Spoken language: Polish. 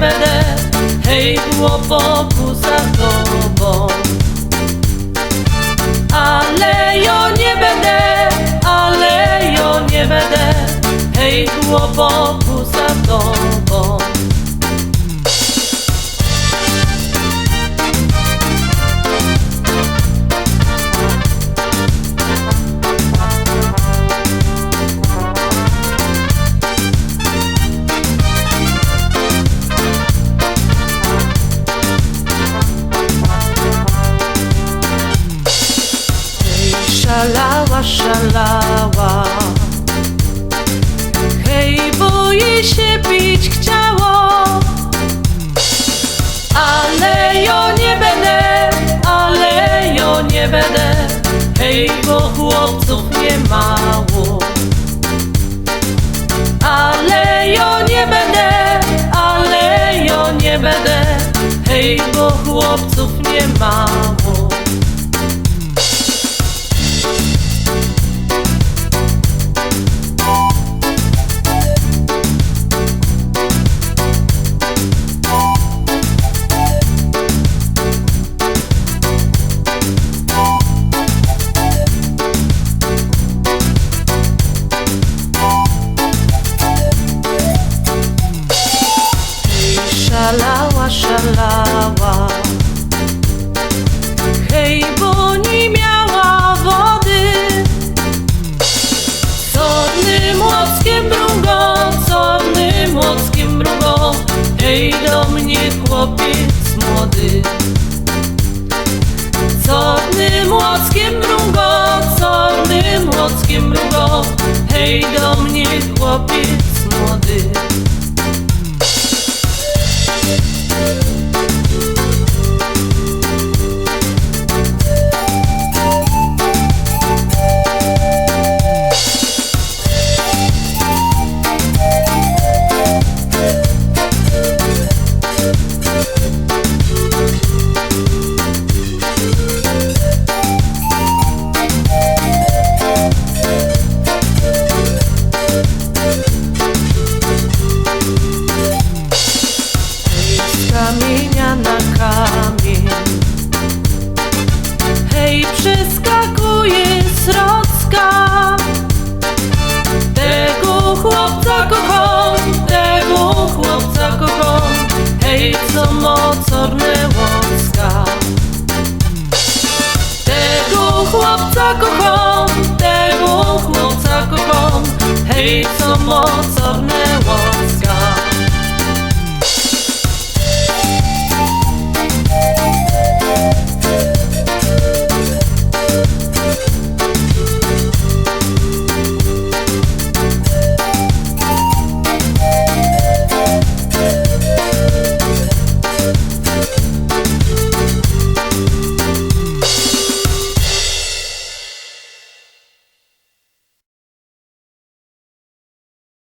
ja nie będę, hej szalała, szalała Hej, bo jej się chciało Ale ja nie będę, ale ja nie będę. Hej, bo chłopców nie mało Ale ja nie będę, ale ja nie będę. Hej, bo chłopców nie mało chłopiec młody. Codnym łockiem mrugą, codnym łockiem mrugą Hej, do mnie chłopiec mocorne łoska. Tego chłopca kocham, tego chłopca kocham. Hej, co mocorne